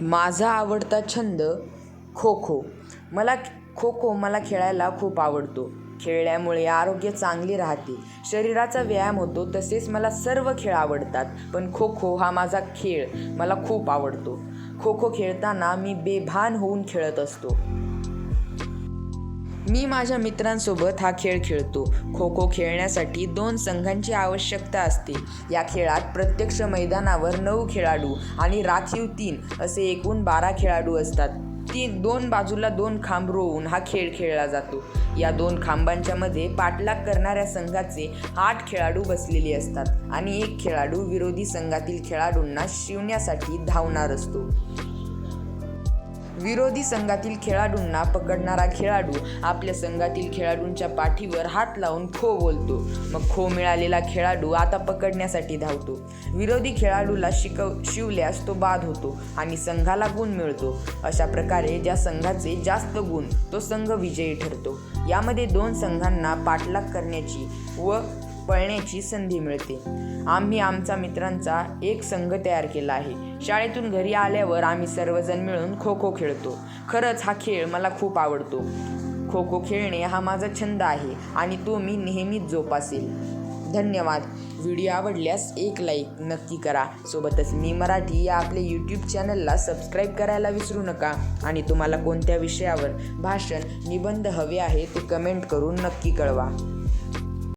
माझा आवडता छंद खो खो मला खो खो मला खेळायला खूप आवडतो. खेळल्यामुळे आरोग्य चांगले राहते. शरीराचा व्यायाम होतो तसेच मला सर्व खेळ आवडतात. पण खो खो हा माझा खेळ. मला खूप आवडतो. खो खो खेळताना मी बेभान होऊन खेळत असतो. मी माझ्या मित्रांसोबत हा खेळ खेळतो. खो खो खेळण्यासाठी दोन संघांची आवश्यकता असते. या खेळात प्रत्यक्ष मैदानावर नऊ खेळाडू आणि राखीव तीन असे एकूण बारा खेळाडू असतात. तीन दोन बाजूला दोन खांब रोवून हा खेळ खेळला जातो. या दोन खांबांच्या मध्ये पाठलाग करणाऱ्या संघाचे आठ खेळाडू बसलेले असतात आणि एक खेळाडू विरोधी संघातील खेळाडूंना शिवण्यासाठी धावणार असतो. विरोधी संघातील खेळाडूंना पकडणारा खेळाडू आपल्या संघातील खेळाडूंच्या पाठीवर हात लावून खो बोलतो. मग खो मिळालेला खेळाडू आता पकडण्यासाठी धावतो. विरोधी खेळाडूला शिकव शिवल्यास तो बाद होतो आणि संघाला गुण मिळतो. अशा प्रकारे ज्या संघाचे जास्त गुण तो संघ विजयी ठरतो. यामध्ये दोन संघांना पाठलाग करण्याची व पळण्याची संधी मिळते. आम्ही आमचा मित्रांचा एक संघ तयार केला आहे. शाळेतून घरी आल्यावर आम्ही सर्वजण मिळून खो खो खेळतो. खरंच हा खेळ मला खूप आवडतो. खो खो खेळणे हा माझा छंद आहे आणि तो मी नेहमीच जोपासेल. धन्यवाद. व्हिडिओ आवडल्यास एक लाईक नक्की करा. सोबतच मी मराठी या आपल्या यूट्यूब चॅनलला सबस्क्राईब करायला विसरू नका. आणि तुम्हाला कोणत्या विषयावर भाषण निबंध हवे आहे ते कमेंट करून नक्की कळवा.